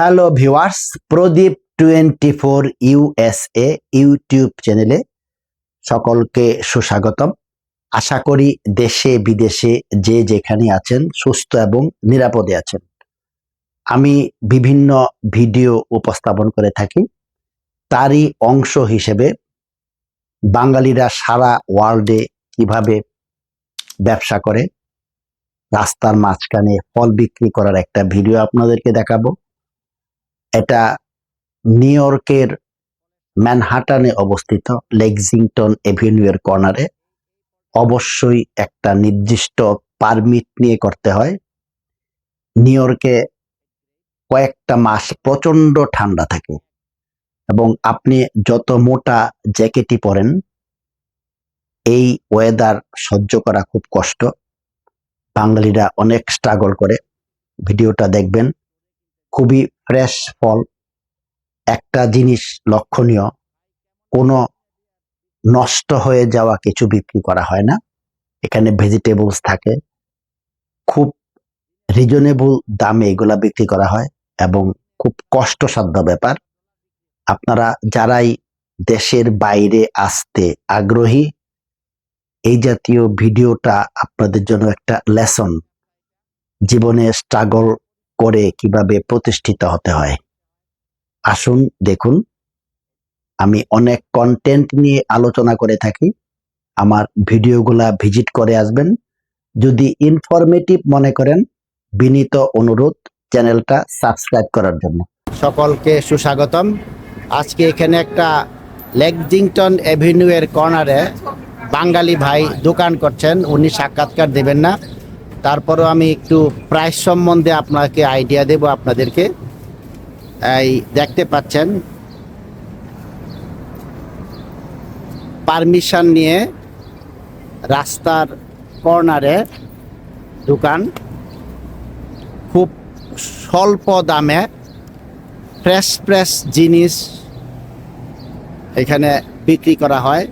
Hello viewers Pradip twenty four USA YouTube চ্যানেলে সকলকে সুস্বাগতম। আশা করি দেশে, বিদেশে যে যেখানে আছেন, সুস্থ এবং নিরাপদে আছেন। আমি বিভিন্ন ভিডিও উপস্থাপন করে থাকি। তারই অংশ হিসেবে বাঙালিরা সারা ওয়ার্ল্ডে কীভাবে ব্যবসা করে, রাস্তার মাঝখানে ফল বিক্রি করার একটা ভিডিও আপনাদেরকে দেখাবো। এটা নিউ ইয়র্কের ম্যানহাটানে অবস্থিত লেক্সিংটন এভিনিউয়ের কর্নারে অবশ্যই একটা নির্দিষ্ট পারমিট নিয়ে করতে হয়। নিউ ইয়র্কে কয়েকটা মাস প্রচণ্ড ঠান্ডা থাকে এবং আপনি যত মোটা জ্যাকেটই পরেন, এই ওয়েদার সহ্য করা খুব কষ্ট। বাঙালিরা অনেক স্ট্রাগল করে। ভিডিওটা দেখবেন। খুবই ফ্রেশ ফল, একটা জিনিস লক্ষণীয়, কোনো নষ্ট হয়ে যাওয়া কিছু বিক্রি করা হয় না। এখানে ভেজিটেবলস থাকে। খুব রিজনেবল দামে এগুলা বিক্রি করা হয় এবং খুব কষ্টসাধ্য ব্যাপার। আপনারা যারাই দেশের বাইরে আসতে আগ্রহী, এই জাতীয় ভিডিওটা আপনাদের জন্য একটা লেসন জীবনে স্ট্রাগল করে কীভাবে প্রতিষ্ঠিত হতে হয়। আসুন, দেখুন। আমি অনেক কন্টেন্ট নিয়ে আলোচনা করে থাকি। আমার ভিডিওগুলা ভিজিট করে আসবেন। যদি ইনফরমেটিভ মনে করেন, বিনীত অনুরোধ চ্যানেলটা সাবস্ক্রাইব করার জন্য। সকলকে সুস্বাগতম। আজকে এখানে একটা লেকজিংটন এভিনিউ এর কর্নারে বাঙালি ভাই দোকান করছেন। উনি সাক্ষাৎকার দেবেন না। তারপরও আমি একটু প্রাইস সম্বন্ধে আপনাকে আইডিয়া দেব, আপনাদেরকে। এই দেখতে পাচ্ছেন। পারমিশন নিয়ে রাস্তার কর্নারে দোকান। খুব স্বল্প দামে ফ্রেশ ফ্রেশ জিনিস এখানে বিক্রি করা হয়।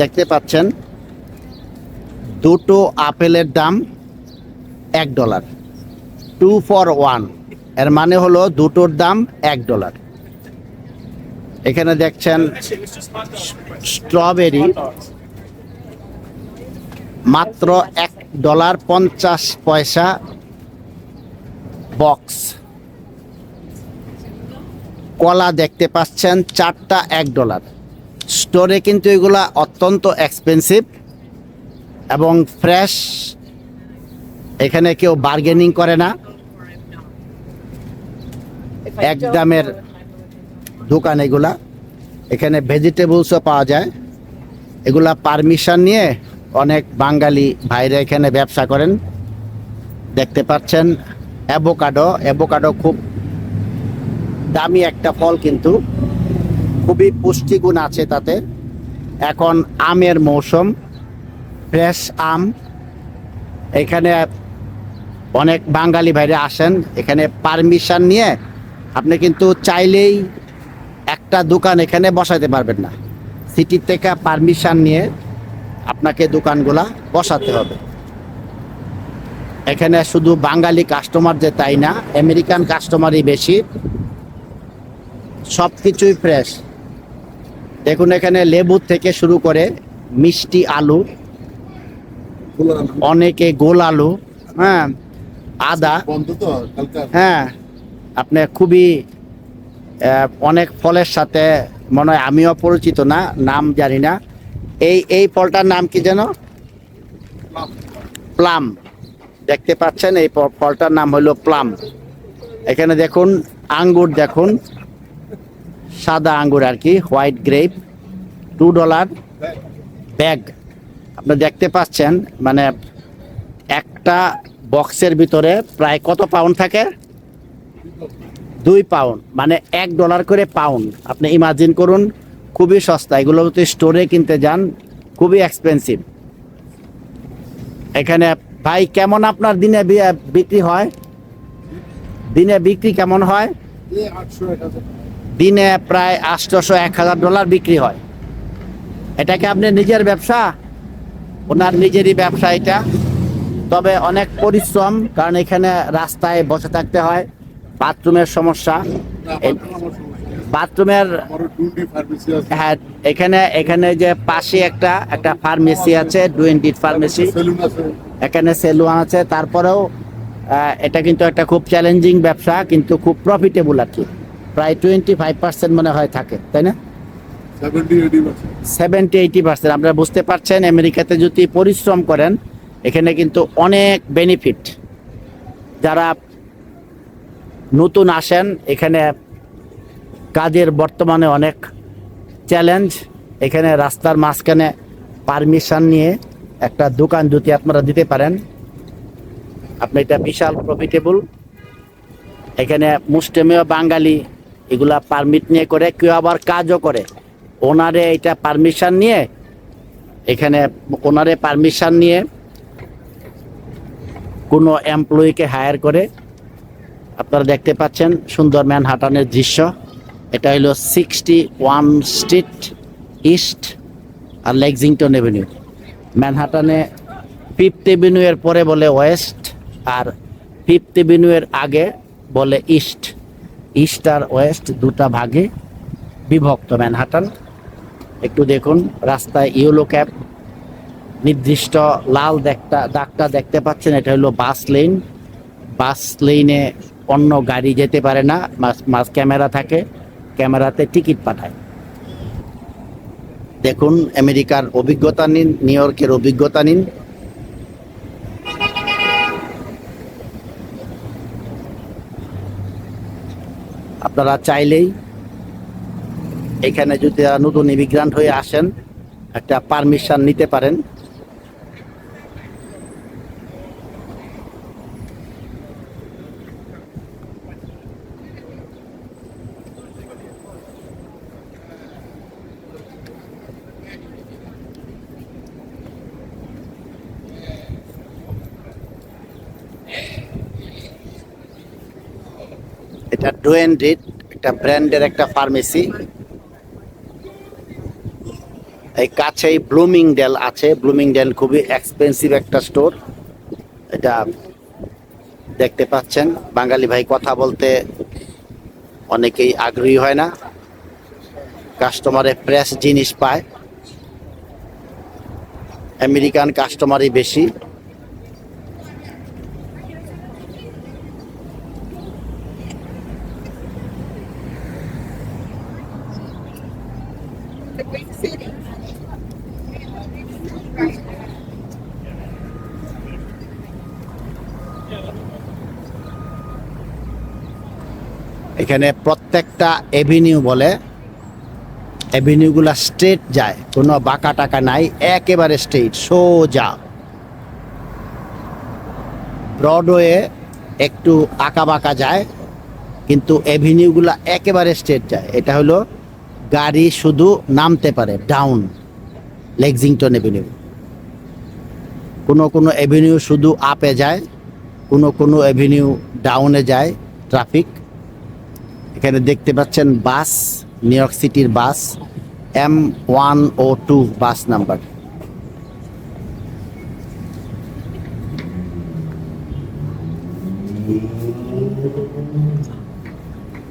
দেখতে পাচ্ছেন। দুটো আপেলের দাম। এক ডলার। টু ফর ওয়ান, এর মানে হলো দুটোর দাম এক ডলার। এখানে দেখছেন স্ট্রবেরি, মাত্র এক ডলার পঞ্চাশ পয়সা বক্স। কলা দেখতে পাচ্ছেন, চারটা এক ডলার। স্টোরে কিন্তু এগুলা অত্যন্ত এক্সপেন্সিভ এবং ফ্রেশ এখানে কেউ বার্গেনিং করে না। এক দামের দোকান এগুলা। এখানে ভেজিটেবলসও পাওয়া যায়। এগুলা পারমিশন নিয়ে অনেক বাঙালি ভাইরা এখানে ব্যবসা করেন। দেখতে পাচ্ছেন অ্যাভোকাডো অ্যাভোকাডো খুব দামি একটা ফল কিন্তু। খুবই পুষ্টিগুণ আছে তাতে। এখন আমের মৌসুম ফ্রেশ আম। এখানে অনেক বাঙালি ভাইরা আসেন, এখানে পারমিশন নিয়ে আপনি কিন্তু চাইলেই একটা দোকান এখানে বসাতে পারবেন না। সিটি থেকে পারমিশন নিয়ে আপনাকে দোকানগুলা বসাতে হবে। এখানে শুধু বাঙালি কাস্টমার যে তাই না আমেরিকান কাস্টমারই বেশি। সব কিছুই ফ্রেশ দেখুন এখানে লেবু থেকে শুরু করে মিষ্টি আলু, অনেকে গোল আলু হ্যাঁ। আদা। কালকে হ্যাঁ আপনি খুবই অনেক ফলের সাথে মনে হয় আমিও পরিচিত না নাম জানি না। এই এই ফলটার নাম কি যেন? প্লাম। দেখতে পাচ্ছেন এই ফলটার নাম হলো প্লাম। এখানে দেখুন আঙ্গুর দেখুন। সাদা আঙ্গুর আর কি white grape two dollar. Bag. আপনি দেখতে পাচ্ছেন মানে একটা বক্সের ভিতরে প্রায় কত পাউন্ড থাকে? দুই পাউন্ড মানে এক ডলার করে পাউন্ড আপনি ইমাজিন করুন, খুবই সস্তা। এগুলো যদি স্টোরে কিনতে যান, খুবই এক্সপেন্সিভ এখানে ভাই, কেমন আপনার দিনে বিক্রি হয়? দিনে বিক্রি কেমন হয়? দিনে প্রায় আটশোশো এক হাজার ডলার বিক্রি হয়। এটা কি আপনার নিজের ব্যবসা? ওনার নিজেরই ব্যবসা এটা? তবে অনেক পরিশ্রম কারণ এখানে রাস্তায় বসে থাকতে হয়। বাথরুমের সমস্যা। বাথরুমের হ্যাঁ এখানে এখানে যে পাশে একটা একটা ফার্মেসি আছে ডুয়েন্টিট ফার্মেসি। এখানে সেলুন আছে। তারপরেও এটা কিন্তু একটা খুব চ্যালেঞ্জিং ব্যবসা কিন্তু খুব প্রফিটেবল আর কি। প্রায় টোয়েন্টি ফাইভ পার্সেন্ট মনে হয় থাকে তাই না? সেভেন্টি এইটি পার্সেন্ট আপনারা বুঝতে পারছেন আমেরিকাতে যদি পরিশ্রম করেন এখানে কিন্তু অনেক বেনিফিট যারা নতুন আসেন, এখানে কাজের বর্তমানে অনেক চ্যালেঞ্জ এখানে রাস্তার মাঝখানে পারমিশন নিয়ে একটা দোকান যদি আপনারা দিতে পারেন, আপনি এটা বিশাল প্রফিটেবল এখানে মুসলিমীয় বাঙালি এগুলা পারমিট নিয়ে করে, কেউ আবার কাজও করে। ওনারে এটা পারমিশন নিয়ে, এখানে ওনারে পারমিশন নিয়ে কোনো এমপ্লয়িকে হায়ার করে, আপনারা দেখতে পাচ্ছেন সুন্দর ম্যানহাটানের দৃশ্য। এটা হলো সিক্সটি ওয়ান স্ট্রিট ইস্ট আর লেক্সিংটন এভিনিউ। ম্যানহাটানে ফিফথ এভিনিউ এর পরে বলে ওয়েস্ট আর ফিফথ এভিনিউ এর আগে বলে ইস্ট। ইস্ট আর ওয়েস্ট দুটা ভাগে বিভক্ত ম্যানহাটান। একটু দেখুন, রাস্তায় ইয়েলো ক্যাব নির্দিষ্ট লাল দেখটা, দাগটা দেখতে পাচ্ছেন, এটা হলো বাস লেন বাস লেনে অন্য গাড়ি যেতে পারে না মাঝ ক্যামেরা থাকে, ক্যামেরাতে টিকিট পাঠায়। দেখুন, আমেরিকার অভিজ্ঞতা নিন, নিউ ইয়র্কের অভিজ্ঞতা নিন। আপনারা চাইলেই এখানে যদি নতুন ইমিগ্রান্ট হয়ে আসেন, একটা পারমিশন নিতে পারেন। এটা ডোয়েন রিড, একটা ব্র্যান্ডের একটা ফার্মেসি। এই কাছেই ব্লুমিং ডেল আছে। ব্লুমিং ডেল খুবই এক্সপেন্সিভ একটা স্টোর। এটা দেখতে পাচ্ছেন। বাঙালি ভাই কথা বলতে অনেকেই আগ্রহী হয় না। কাস্টমারে ফ্রেশ জিনিস পায়। আমেরিকান কাস্টমারই বেশি। এখানে প্রত্যেকটা এভিনিউ বলে এভিনিউগুলা স্ট্রেট যায়, কোনো বাঁকা টাকা নাই, একেবারে স্ট্রেট সোজা। ব্রডওয়ে একটু আঁকা বাঁকা যায়, কিন্তু এভিনিউগুলা একেবারে স্ট্রেট যায়। এটা হলো গাড়ি শুধু নামতে পারে ডাউন লেক্সিংটন এভিনিউ কোনো কোনো এভিনিউ শুধু আপে যায়, কোনো কোনো এভিনিউ ডাউনে যায় ট্রাফিক এখানে দেখতে পাচ্ছেন বাস নিউ ইয়র্ক সিটির bus M one oh two bus number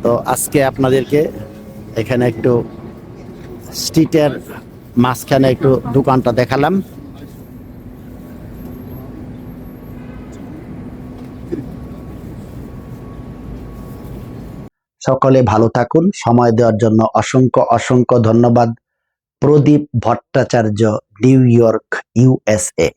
তো আজকে আপনাদেরকে এখানে একটু স্ট্রিটের মাঝখানে একটু দোকানটা দেখালাম। সকলে ভালো থাকুন, সময় দেওয়ার জন্য অসংখ্য অসংখ্য ধন্যবাদ। Pradip Bhattacharya, New York USA